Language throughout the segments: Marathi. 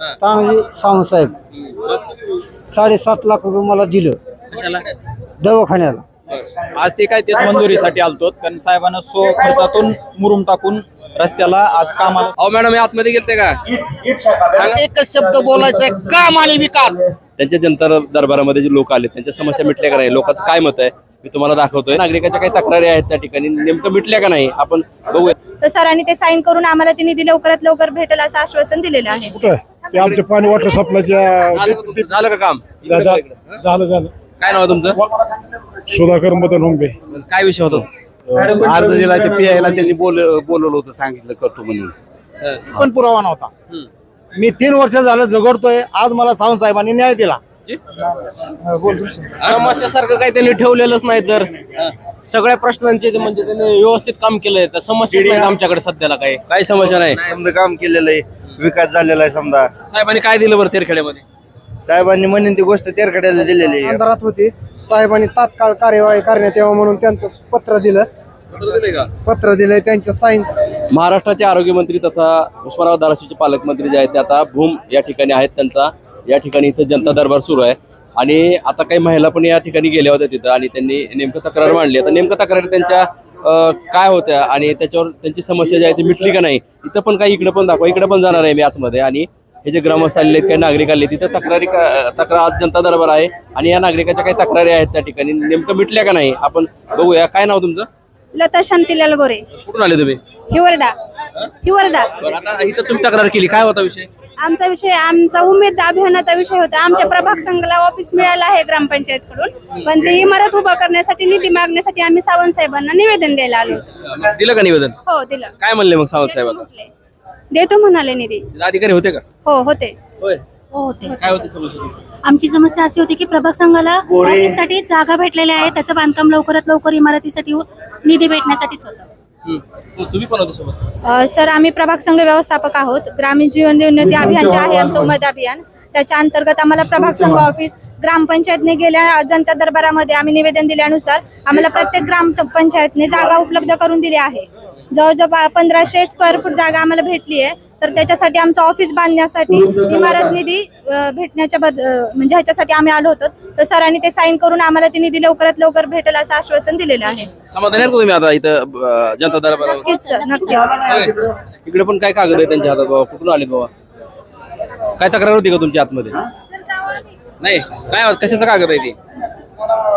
तानाजी सावंतसाहेब साडेसात लाख रुपये मला दिलं. दवाखान्याला. आज ते काय तेच मंजुरीसाठी आलतो कारण साहेबांना सो खर्चातून मुरुम टाकून रस्त्याला आज कामाला अहो मॅडम हे आतमध्ये गेलते का. एकच शब्द बोलायचा आहे काम आणि विकास. त्यांच्या जनता दरबारामध्ये जे लोक आले त्यांच्या समस्या मिटल्या का नाही? लोकांचं काय मत आहे? मी तुम्हाला दाखवतोय. नागरिकाच्या काही तक्रारी आहेत त्या ठिकाणी. नेमकं मिटल्या का नाही? आपण बघूया. तर सरांनी ते साईन करून आम्हाला ती निधी लवकरात लवकर भेटेल असं आश्वासन दिलेलं आहे. कुठं ते आमचे पाणी वॉटर सप्लायच्या झालं का तुमचं? झालं का काम. हं? झालं झालं काय नाव आहे तुमचं सुधाकर मदन होंबे काय विषय होता अर्ज दिला ते पियायला त्यांनी बोल बोलवलं होतं सांगितलं करतो म्हणून हं. पण पुरावा नव्हता हं. मी तीन वर्ष झालं झगडतोय आज मला सावंत साहेबांनी न्याय दिला जी? समस्यासारखं काही त्यांनी ठेवलेलंच नाही तर सगळ्या प्रश्नांचे ते म्हणजे त्यांनी व्यवस्थित काम केलंय. तर समस्याच नाहीत आमच्याकडे सध्याला काही. काही समस्या नाही. समजा काम केलेलं आहे. विकास झालेला आहे समजा. साहेबांनी काय दिलं बरं तेरखेड्यामध्ये? साहेबांनी म्हणून ती गोष्ट तेरखड्याला दिलेली आहे. अंधारात होती. साहेबांनी तात्काळ कार्यवाही करण्यात यावं म्हणून त्यांचं पत्र दिलं. पत्र दिलंय का? पत्र दिलंय त्यांच्या साईन महाराष्ट्राचे आरोग्यमंत्री तथा उस्मानाबाद धाराशिवचे पालकमंत्री जे आहेत ते आता भूम या ठिकाणी आहेत त्यांचा. या ठिकाणी इथं जनता दरबार सुरू आहे. आणि आता काही महिला पण या ठिकाणी गेल्या होत्या तिथं आणि त्यांनी नेमकं तक्रार मांडली. आता नेमकं तक्रारी त्यांच्या काय होत्या आणि त्याच्यावर त्यांची समस्या जी आहे ती मिटली का नाही इथं पण काही इकडे पण दाखवा. इकडे पण जाणार आहे मी आतमध्ये आणि हे जे ग्रामस्थ आलेले आहेत काही नागरिक आले तिथं तक्रारी तक्रार आज जनता दरबार आहे आणि या नागरिकाच्या काही तक्रारी आहेत त्या ठिकाणी. नेमकं मिटल्या का नाही आपण बघूया. काय नाव तुमचं? लता शांतीलाल गोरे कुठून आले तुम्ही? हिवरडा. हिवरडा. इथं तुम्ही तक्रार केली. काय होता विषय? आमचा विषय आमचा उमेद अभियानाचा विषय होता. आमच्या प्रभाग संघाला ऑफिस मिळालं आहे ग्रामपंचायत कडून पण ते इमारत उभा करण्यासाठी निधी मागण्यासाठी आम्ही सावंत साहेबांना निवेदन द्यायला आलो होतो. दिलं का निवेदन? हो दिलं. काय म्हणले मग सावंत साहेब आता म्हटले. देतो म्हणाले निधी. अधिकारी होते का? हो होते. होय. हो होते. काय होते समस्या? आमची समस्या अशी होती की प्रभाग संघाला ऑफिससाठी जागा भेटलेल्या आहे त्याचं बांधकाम लवकरात लवकर इमारतीसाठी निधी भेटण्यासाठीच होतं. तुम्ही पण होते सोबत अ, सर आम्ही प्रभाग संघ व्यवस्थापक आहोत. ग्रामीण जीवन उन्नती अभियान जे आहे आमचं उमेद अभियान त्याच्या अंतर्गत आम्हाला प्रभाग संघ ऑफिस ग्रामपंचायतने गेल्या जनता दरबारामध्ये आम्ही निवेदन दिल्यानुसार आम्हाला प्रत्येक ग्राम पंचायतने जागा उपलब्ध करून दिली आहे. जवळजवळ पंधराशे स्क्वेअर फूट जागा आम्हाला भेटली आहे. तर त्याच्यासाठी आमचं ऑफिस बांधण्यासाठी इमारत निधी भेटण्याच्या बद म्हणजे ह्याच्यासाठी आम्ही आलो होतो. तर सरांनी ते साईन करून आम्हाला ती निधी लवकरात लवकर भेटेल असं आश्वासन दिलेलं आहे. समाधान तुम्ही आता इथं जनता दरबारावर? नक्कीच सर नक्कीच. इकडे पण काय कागद आहे त्यांच्या हातात बाबा? कुठून आले बाबा? काय तक्रार होती का तुमच्या आतमध्ये? नाही. काय कशाचा कागद आहे ती?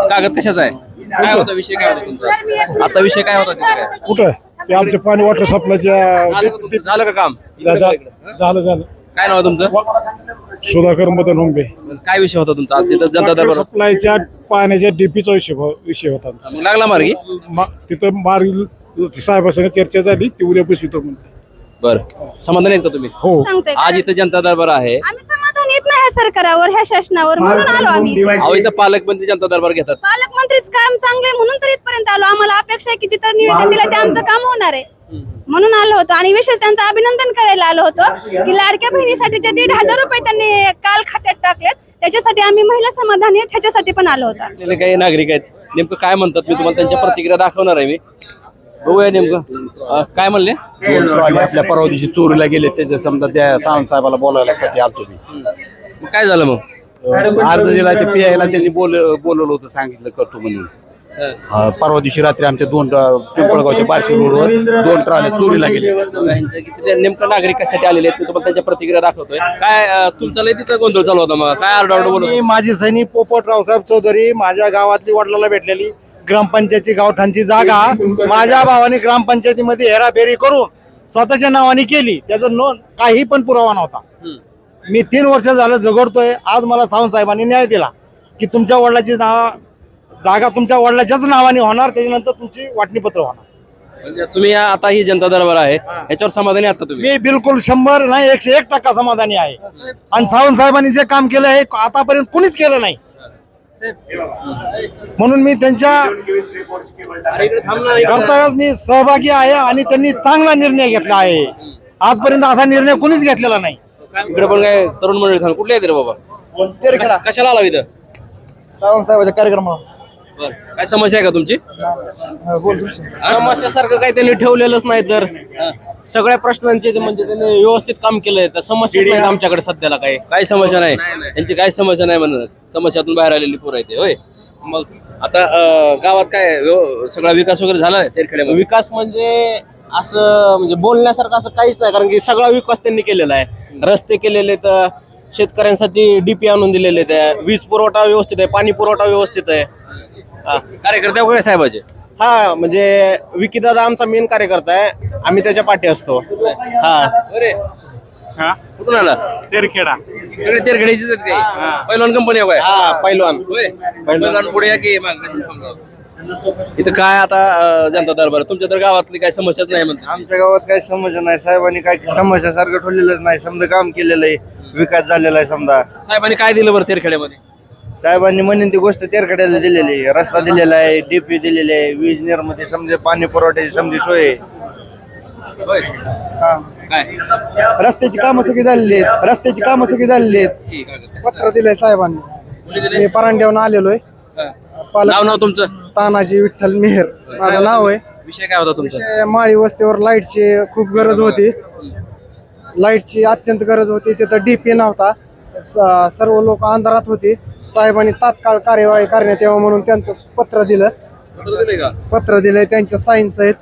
कागद कशाचा आहे? काय होता विषय? काय होता तुमचा? आता विषय काय होता तिथे? काय कुठं ते आमचे पाणी वॉटर सप्लायच्या? झालं का काम. झालं झालं. काय नाव आहे तुमचं? सुधाकर मदन होंबे काय विषय होता तुमचा? आज तिथं जनता दरबार सप्लायच्या पाण्याच्या डीपीचा विषय विषय होता आमचा. लागला मार्गी? मा- तिथं मार्ग साहेबांसंग चर्चा झाली ती उद्या बसवितो म्हणते. बरं. समाधान आहेत का तुम्ही? हो. सांगतोय आज इथं जनता दरबार आहे. आम्ही समाधान येत नाही ह्या सरकारावर ह्या शासनावर. म्हणून आलो आम्ही. अहो इथं पालकमंत्री जनता दरबार घेतात. पालकमंत्रीच काम चांगले म्हणून तर इथपर्यंत आलो. आम्हाला अपेक्षा आहे की जिथं निवेदन दिलं ते आमचं काम होणार आहे. म्हणून आलो होतो. आणि विशेष त्यांचं अभिनंदन करायला आलो होतो की लाडक्या बहिणीसाठीचे दीड हजार रुपये त्यांनी काल खात्यात टाकलेत. त्याच्यासाठी आम्ही महिला समाधानी आहेत ह्याच्यासाठी पण आलो होतो. आपल्याला काही नागरिक आहेत नेमकं काय म्हणतात? मी तुम्हाला त्यांच्या प्रतिक्रिया दाखवणार आहे मी. बघूया नेमकं. अं, काय म्हणले? दोन ट्रॉली आपल्या परवा दिवशी चोरीला गेले त्याच्या समजा त्या सावंत साहेबाला बोलायसाठी आलतो मी. मग काय झालं मग? अर्ज दिला ते पियायला त्यांनी बोल बोलवलं होतं सांगितलं करतो म्हणून. अं, परवा दिवशी रात्री आमच्या दोन ट्रॉ- पिंपळगावच्या बार्शी रोडवर दोन ट्रॉल्या चोरीला गेले. बघा, ह्यांच्या किती ते नेमकं नागरिक कशासाठी आलेले आहेत मी तुम्हाला त्यांच्या प्रतिक्रिया दाखवतोय. काय अं, तुमचा लय तिथं गोंधळ चालू होता मग? काय आरडाओरड बोलत मी माझी सैनिक पोपट रावसाहेब चौधरी माझ्या गावातली वडिलाला भेटलेली. ग्रामपंचायतची गावठाणची जागा माझ्या भावाने ग्रामपंचायतीमध्ये हेराफेरी करून स्वतःच्या नावाने केली. त्याचा नोंद काही पण पुरावा नव्हता. मी तीन वर्ष झालं झगडतोय. आज मला सावंत साहेबांनी न्याय दिला की तुमच्या वडिलाची नाव जागा तुमच्या वडिलाच्याच नावाने होणार त्याच्यानंतर तुमची वाटणीपत्र होणार. म्हणजे तुम्ही आता ही जनता दरबार आहे. याच्यावर समाधानी आहात का तुम्ही? मी बिलकुल शंभर नाही एकशे एक टक्का समाधानी आहे. आणि सावंत साहेबांनी जे काम केलं आहे आतापर्यंत कुणीच केलं नाही. म्हणून मी त्यांच्या कर्तव्यात मी सहभागी आहे आणि त्यांनी चांगला निर्णय घेतला आहे. आजपर्यंत असा निर्णय कुणीच घेतलेला नाही. इकडे पण काय तरुण मंडळी कुठले आहेत रे बाबा? कशाला आला इथं? सावंत साहेबाच्या कार्यक्रमाला बर. काय समस्या आहे का तुमची? समस्यासारखं काही त्यांनी ठेवलेलंच नाही तर सगळ्या प्रश्नांचे ते म्हणजे त्यांनी व्यवस्थित काम केलंय. तर समस्याच नाहीत आमच्याकडे सध्याला काही. काय समस्या नाही. त्यांची काय समस्या नाही म्हणत. समस्यातून बाहेर आलेली पोरं आहे ते होय. मग आता अं, गावात काय व्यव- सगळा विकास वगैरे झाला आहे तेरखेड्यामध्ये? विकास म्हणजे असं म्हणजे बोलण्यासारखं असं काहीच नाही. कारण की सगळा विकास त्यांनी केलेला आहे. रस्ते केलेले तर शेतकऱ्यांसाठी डीपी आणून दिलेले आहेत. वीज पुरवठा व्यवस्थित आहे. पाणी पुरवठा व्यवस्थित आहे. कार्यकर्ते वगैरे साहेबाचे? हा म्हणजे विकीदादा आमचा मेन कार्यकर्ता आहे. आम्ही त्याच्या पाठी असतो. हा. अरे कुठून आला? तेरखेडा. सगळे तेरखेड्याचीच आहेत पहिलवान कंपनी आहे काय हा पैलवान. होय. पहिलवान पुढे या की मग कशी समजावं? इथं काय आता अं, जनता दरबार तुमच्या तर गावातली काही समस्याच नाही म्हणते आमच्या गावात काही समस्या नाही साहेबांनी काय समस्या सारखं ठेवलेलंच नाही. समजा काम केलेलं आहे. विकास झालेला आहे समजा. साहेबांनी काय दिलं बरं तेरखेड्यामध्ये? साहेबांनी म्हणून ती गोष्ट तेरखड्याला दिलेली आहे. रस्ता दिलेला आहे डीपी दिलेली आहे वीज निर्मिती समजे पाणी पुरवठ्याची समजी सोय. आहे. होय काय? रस्त्याची कामं सगळी झालेली आहेत. रस्त्याची कामं सगळी झालेली आहेत. ठीक आहे. पत्र दिलंय साहेबांनी. कोणी दिले? मी हा. पालक नाव नाव तुमचं? तानाजी विठ्ठल मेहर. माझं नाव आहे. विषय काय होता तुमचा? माळी वस्तीवर लाईटची खूप गरज होती. लाईटची अत्यंत गरज होती. तिथं डीपी नव्हता. सर्व लोक अंधारात होती. साहेबांनी तात्काळ कार्यवाही करण्यात यावं म्हणून त्यांचं पत्र दिलं. पत्र दिलंय त्यांच्या साईन्स आहेत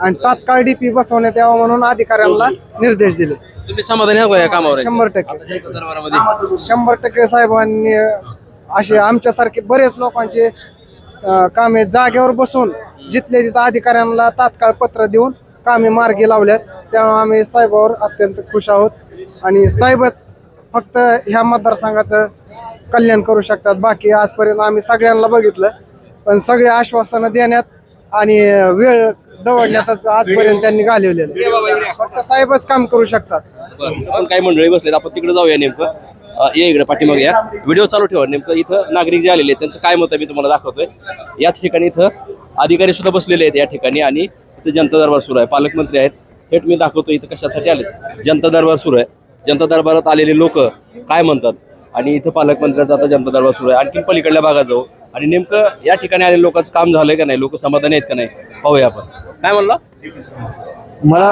आणि तात्काळ डीपी बसवण्यात यावं म्हणून अधिकाऱ्यांना निर्देश दिले. तुम्ही समाधानी कामावर? शंभर टक्के. शंभर टक्के साहेबांनी असे आमच्यासारखे बरेच लोकांचे कामे जागेवर बसून जिथल्या तिथं अधिकाऱ्यांना तात्काळ पत्र देऊन कामे मार्गी लावल्यात. त्यामुळे आम्ही साहेबावर अत्यंत खुश आहोत. आणि साहेबच फक्त ह्या मतदारसंघाचं कल्याण करू शकतात. बाकी आजपर्यंत आम्ही सगळ्यांना बघितलं पण सगळे आश्वासनं देण्यात आणि वेळ दवडण्यातच आजपर्यंत त्यांनी घालवलेलं फक्त साहेबच काम करू शकतात. आपण काही मंडळी बसलेत आपण तिकडे जाऊया नेमकं. ये या इकडे पाठीमागे या व्हिडिओ चालू ठेवा नेमकं. इथं नागरिक जे आलेले आहेत त्यांचं काय मत आहे मी तुम्हाला दाखवतोय. याच ठिकाणी इथं अधिकारी सुद्धा बसलेले आहेत या ठिकाणी आणि इथं जनता दरबार सुरू आहे. पालकमंत्री आहेत. थेट मी दाखवतो इथं कशासाठी आले जनता दरबार सुरू आहे. जनता दरबारात आलेले लोक काय म्हणतात? आणि इथं पालकमंत्र्याचा आता जनता दरबार सुरू आहे. आणखीन पलीकडल्या भागात जाऊ आणि नेमकं या ठिकाणी आलेल्या लोकांचं काम झालंय का नाही? लोक समाधानी आहेत का नाही? पाहूया आपण. काय म्हणलं? मला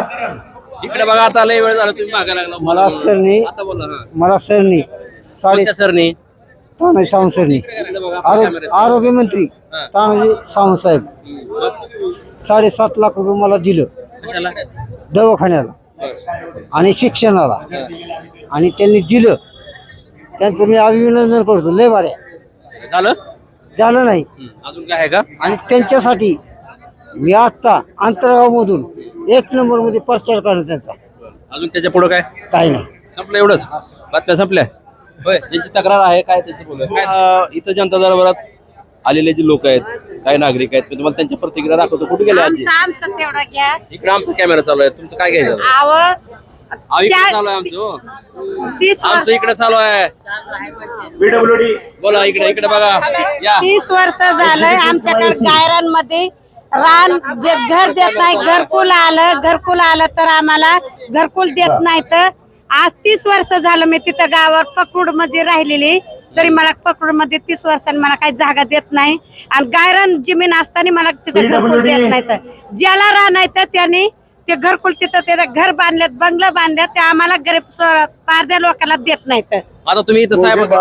इकडे बघा आता लय वेळ झाला तुम्ही मागा लागला. मला सरनी आता बोला हा. मला सरनी साडे कोणत्या सरनी तानाजी सावंत सरनी इकडे बघा, आरोग्य मंत्री. तानाजी सावंत साहेब. साडेसात लाख रुपये मला दिलं. कशाला? दवाखान्याला. आणि शिक्षणाला. आणि त्यांनी दिलं. त्यांचं मी अभिनंदन करतो. लय बाऱ्या झालं? झालं नाही. अजून काय आहे का? आणि त्यांच्यासाठी मी आत्ता अंतरागावमधून एक नंबरमध्ये प्रचार करणार त्यांचा. अजून त्याच्या पुढे काय? काही नाही. संपलं एवढंच? बातम्या संपल्या? होय ज्यांची तक्रार आहे काय त्यांची अं, इथं जनता दरबारात आलेले जे लोक आहेत काही नागरिक आहेत मी तुम्हाला त्यांच्या प्रतिक्रिया दाखवतो. कुठे गेले आजी? आमचं तेवढा घ्या. इकडे आमचा कॅमेरा चालू आहे. तुमचं काय घ्यायचं? अहो, इकडे चालू आहे आमचं हो. तीस आमचं इकडे चालू आहे. बोला इकडे इकडे बघा. या. तीस वर्ष झालंय आमच्याकडे गायरांमध्ये. रान दे- घर देत नाही. घरकुल आलं घरकुल आलं तर आम्हाला घरकुल देत नाही तर आज तीस वर्ष झालं मी तिथं गावावर पकडूडमध्ये राहिलेली. तरी मला पकडूडमध्ये तीस वर्षांनी मला काही जागा देत नाही. आणि गायरान जमीन असताना मला तिथं घरकुल देत नाही तर ज्याला आहे तर त्यांनी ते घरकुल तिथं ते घर बांधल्यात बंगलं बांधल्यात ते आम्हाला गरीब पारध्या लोकांना देत नाही तर आता तुम्ही इथं साहेब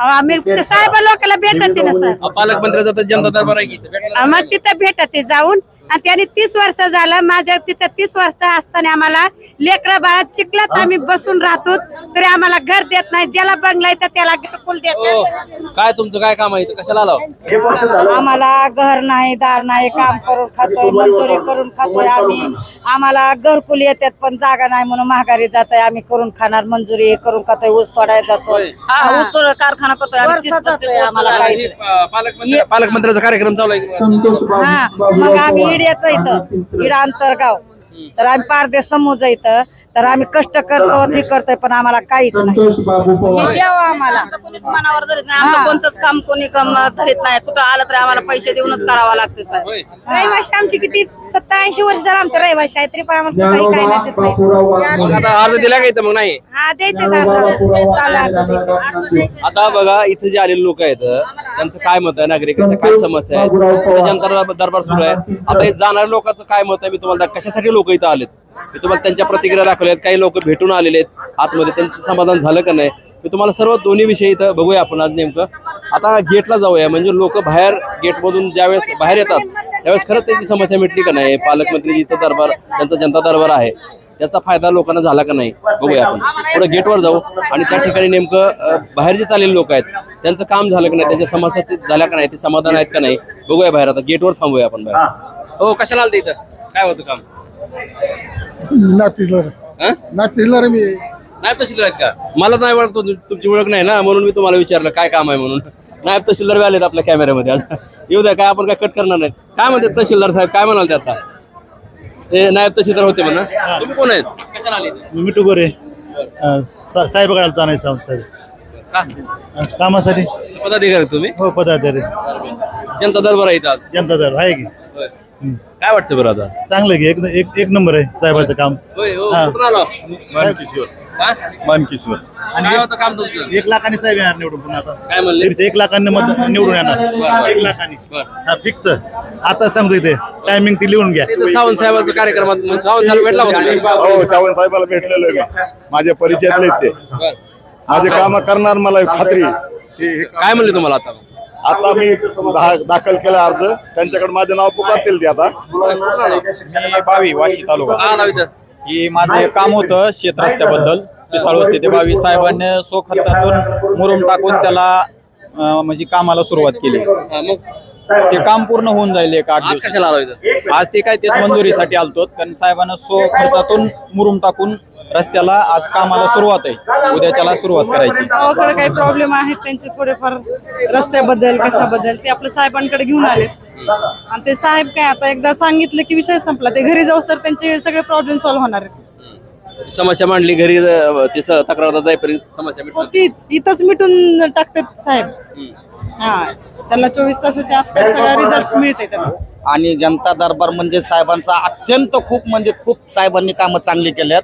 आम्ही ते साहेब लोकांना भेटत ना सर. पालकमंत्र्याचा तर जनता दरबार आहे की इथं? मग तिथं भेटते जाऊन. आणि त्यांनी तीस वर्ष झालं माझ्या तिथं तीस वर्ष असताना आम्हाला लेकरा बाळा चिखलात आम्ही बसून राहतो तरी आम्हाला घर देत नाही ज्याला बंगला आहे तर त्याला घरकुल देत हो. काय तुमचं काय काम आहे इथं? कशाला आलाव? आम्हाला घर नाही दार नाही काम करून खातोय मंजुरी करून खातोय आम्ही. आम्हाला घरकुल येतात पण जागा नाही म्हणून महागारी जातोय आम्ही करून खाणार मंजुरी करून खातोय ऊस तोडायला जातोय होय. हा, ऊस तोड कारखाना करतोय आम्ही तीस पस्तीस वर्ष आम्हाला काहीच नाही. पालकमंत्री पालकमंत्र्याचा कार्यक्रम चालू आहे. हा मग आम्ही इड्याचं इथं इडा अंतरगाव. तर आम्ही पारदे समूज इथं. तर आम्ही कष्ट करतो हे करतोय पण आम्हाला काहीच नाही. हे द्यावं आम्हाला. कोणीच मनावर धरीत नाही. आमचं कोणतंच काम कोणी कम धरीत नाही. कुठं आलं तर आम्हाला पैसे देऊनच करावं लागते साहेब. होय. रहिवाशी आमची किती? सत्तर ऐंशी वर्ष झालं आमचं रहिवाशी आहे तरी पण आम्हाला काही काही नाही देत नाही. मग आता अर्ज दिला का इथं मग नाही? हा द्यायचे चालू अर्ज द्यायचे आता बघा इथं जे आलेले लोक आहेत त्यांचं काय मत आहे? नागरिकांच्या काय समस्या आहेत जनता दरबार- सुरू आहे. आता हे जाणाऱ्या लोकांचं काय मत आहे? मी तुम्हाला कशासाठी लोक इथं आलेत. मी तुम्हाला त्यांच्या प्रतिक्रिया दाखवल्या आहेत. काही लोक भेटून आलेले आहेत. आतमध्ये त्यांचं समाधान झालं का नाही? मी तुम्हाला सर्व दोन्ही विषय इथं बघूया आपण आज नेमकं. आता गेटला जाऊया. म्हणजे लोक बाहेर गेटमधून ज्यावेळेस बाहेर येतात त्यावेळेस खरंच त्यांची समस्या मिटली का नाही? पालकमंत्री इथं दरबार त्यांचा जनता दरबार आहे त्याचा फायदा लोकांना झाला का नाही? बघूया आपण. पुढे गेटवर जाऊ आणि त्या ठिकाणी नेमकं बाहेर जे चाललेले लोक आहेत त्यांचं काम झालं का नाही? त्यांच्या समस्या झाल्या का नाही? ते समाधान आहेत का नाही? बघूया बाहेर. आता गेटवर थांबूया आपण बाहेर. हो. कशाला आलं इथं? काय होतं काम? हं? मी. नायब तहसीलदार आहेत का? मला नाही ओळख तुम- तुमची ओळख नाही ना म्हणून मी तुम्हाला विचारलं काय काम आहे म्हणून. नायब तहसीलदार बी आलेत आपल्या कॅमेऱ्यामध्ये आज. येऊ द्या काय आपण काय कट करणार नाही. काय म्हणते तहसीलदार साहेब काय म्हणाल ते आता? ते नायब तहसीलदार होते म्हणा. तुम्ही कोण आहेत? कशाला आले इथे? मिठू गोरे. साहेबाकडे आलतो नाही साहेब का? कामासाठी. पदाधिकारी आहेत तुम्ही? हो पदाधिकारी. जनता दरबार आहे इथं आज. जनता दर आहे की? होय. काय वाटतं बरं आता? चांगलं की एक एक एक नंबर आहे साहेबाचं काम. होय हो हा. कुठून आलो? मानकिशोर. हा? मानकिशोर. काय होतं काम तुमचं? एक लाखाने साहेब येणार निवडून पुन्हा आता. काय म्हणले? दीडशे एक लाखांनी मत निवडून येणार. एक लाखांनी. बरं. हा फिक्स आता सांगतो इथे टायमिंग ती लिहून घ्या. सावंत साहेबांचा कार्यक्रमात मग सावंत साहेब भेटला होता? हो सावंत साहेबाला भेटलेलो आहे मी. माझ्या परिचयातले आहेत ते. बरं. माझे काम करणार मला खात्री हे- काय म्हणले तुम्हाला आता? आता मी दाखल केला अर्ज. त्यांच्याकडे माझं नाव पुकारतील ते आता. मी बावी वाशी तालुका. का ही माझं एक काम होतं शेत रस्त्याबद्दल. पिसाळ वस्ती ते बावी साहेबांनी सो खर्चातून मुरुम टाकून त्याला म्हणजे कामाला सुरुवात केली. मग? ते काम पूर्ण होऊन जाईल एक आठ आज दिवस. कशाला आला इथं? आज ते काय तेच मंजुरीसाठी आलतो कारण साहेबांना सो खर्चातून मुरुम टाकून रस्त्याला आज कामाला सुरुवात आहे. उद्याच्याला सुरुवात करायची. गावाकडे काही प्रॉब्लेम आहेत त्यांचे थोडेफार रस्त्याबद्दल कशाबद्दल ते आपल्या साहेबांकडे घेऊन आले. आणि ते साहेब काय आता एकदा सांगितलं की विषय संपला. ते घरी जाऊस तर त्यांचे सगळे प्रॉब्लेम सॉल्व्ह होणार आहेत. समस्या मांडली घरी अं, ते स- तक्रार जाईपर्यंत समस्या. होतीच. इथंच मिटून टाकतात साहेब. हा. त्यांना चोवीस तासाच्या आत सगळा रिझल्ट मिळते त्याचा. आणि जनता दरबार म्हणजे साहेबांचा अत्यंत खूप म्हणजे खूप साहेबांनी कामं चांगली केल्यात.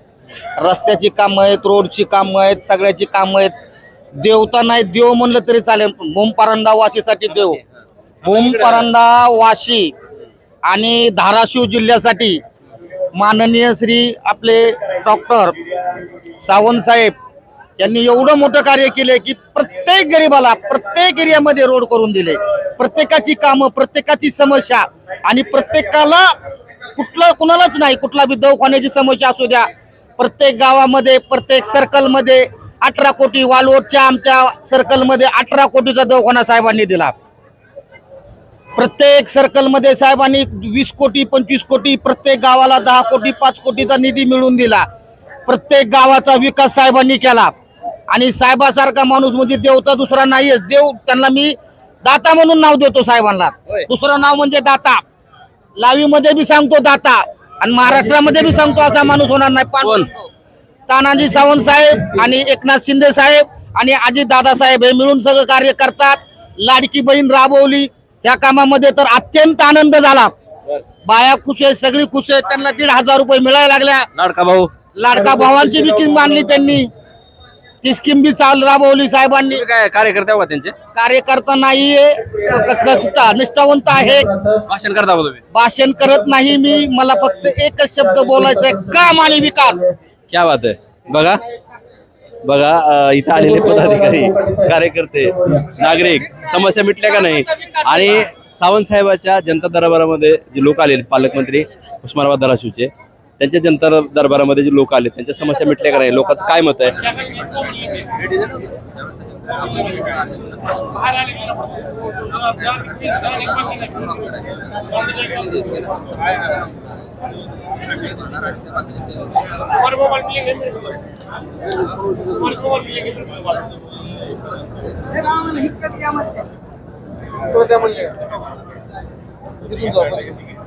रस्त्याची कामं आहेत रोडची कामं आहेत सगळ्याची कामं आहेत. देवता नाही देव म्हणलं तरी चालेल भूमपरंडा भूमपरांडा वाशीसाठी देव. भूमपरांडा वाशी आणि धाराशिव जिल्ह्यासाठी माननीय श्री आपले डॉक्टर सावंतसाहेब यांनी एवढं मोठं कार्य केले की प्रत्येक गरीबाला प्रत्येक एरियामध्ये रोड करून दिले. प्रत्येकाची कामं प्रत्येकाची समस्या आणि प्रत्येकाला कुठलं कुणालाच नाही कुठला बी दवाखान्याची समस्या असू द्या प्रत्येक गावामध्ये प्रत्येक सर्कलमध्ये अठरा कोटी वालवटच्या आमच्या सर्कलमध्ये अठरा कोटीचा दवाखाना साहेबांनी दिला. प्रत्येक सर्कलमध्ये साहेबांनी वीस कोटी पंचवीस कोटी प्रत्येक गावाला दहा कोटी पाच कोटीचा निधी मिळवून दिला. प्रत्येक गावाचा विकास साहेबांनी केला. आणि साहेबासारखा माणूस म्हणजे देवता दुसरा नाहीये. देव त्यांना मी दाता म्हणून नाव देतो साहेबांना. दुसरं नाव म्हणजे दाता. लावीमध्ये बी सांगतो दाता. आणि महाराष्ट्रामध्ये बी सांगतो असा माणूस होणार नाही? पण तानाजी सावंत साहेब आणि एकनाथ शिंदे साहेब आणि अजित दादा साहेब हे मिळून सगळं कार्य करतात. लाडकी बहीण राबवली. या कामामध्ये तर अत्यंत आनंद झाला. बाया खुश आहे सगळी खुश आहे त्यांना दीड हजार रुपये मिळायला लागल्या. लाडका भाऊ. लाडका भावांची बी बांधली त्यांनी. ती स्कीम बी चाल राबवली साहेबांनी. काय कार्यकर्ते त्यांचे? कार्यकर्ता नाहीये. क- क- निष्ठावंत आहे. भाषण करता तुम्ही? भाषण करत नाही मी. मला फक्त एकच शब्द बोलायचा आहे. काम आणि विकास. क्या बात आहे. बघा. बघा अं, इथं आलेले पदाधिकारी कार्यकर्ते नागरिक समस्या मिटल्या का नाही? आणि सावंत साहेबाच्या जनता दरबारामध्ये जे लोक आलेले पालकमंत्री उस्मानाबाद धाराशिवचे त्यांच्या जनता दरबारामध्ये जे लोक आले त्यांच्या समस्या मिटल्या का नाही? लोकांचं काय मत आहे?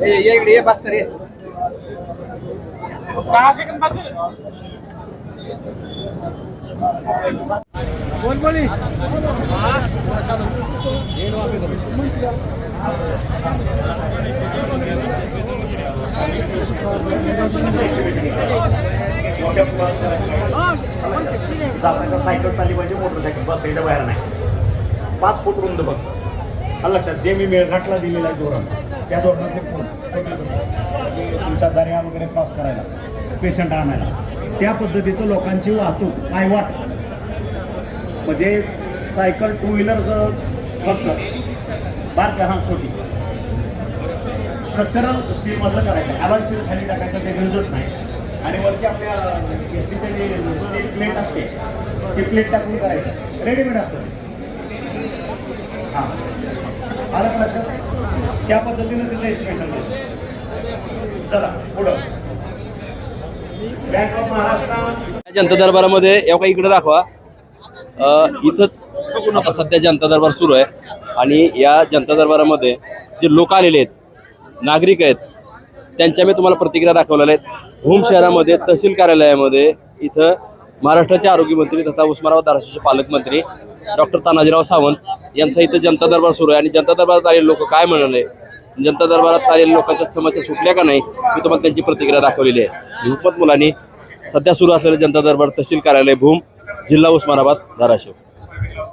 ये ये पास करिए। कहाँ से कम बात बोल बोली। हाँ जाताना सायकल चालली पाहिजे मोटरसायकल बस याच्या बाहेर नाही. पाच फूट रुंद बघ. लक्षात जे मी मेळघाटला दिलेलं आहे धोरण त्या धोरणाचे फूट तुमच्या दर्या वगैरे क्रॉस करायला पेशंट आणायला त्या पद्धतीचं लोकांची वाहतूक पायवाट म्हणजे सायकल टू व्हीलर फक्त. बारका हां छोटी. स्ट्रक्चरल स्टीलमधलं करायचं ॲलॉय स्टील खाली टाकायचं ते गरजत नाही. आणि वरती आपल्या एस टीचे जे स्टील प्लेट असते ती प्लेट टाकून करायचं रेडीमेड असतं. हां. आलं लक्षात? त्या पद्धतीनं त्याचं एस्टिमेशन देतो. चला पुढं. बँक ऑफ महाराष्ट्र जनता दरबारामध्ये या काही इकडे दाखवा. इथंच आता सध्या जनता दरबार सुरू आहे. आणि या जनता दरबारामध्ये जे लोक आलेले आहेत नागरिक आहेत त्यांच्या मी तुम्हाला प्रतिक्रिया दाखवलेल्या आहेत. भूम शहरामध्ये तहसील कार्यालयामध्ये इथं महाराष्ट्राचे आरोग्यमंत्री तथा उस्मानाबाद धाराशिवचे पालकमंत्री डॉक्टर तानाजीराव सावंत यांचा इथं जनता दरबार सुरू आहे. आणि जनता दरबारात आलेले लोक काय म्हणाले? जनता दरबारात आलेल्या लोकांच्या समस्या सुटल्या का नाही? मी तुम्हाला त्यांची प्रतिक्रिया दाखवलेली आहे. हुकमत मुलांनी सध्या सुरू असलेले जनता दरबार तहसील कार्यालय भूम जिल्हा उस्मानाबाद धाराशिव.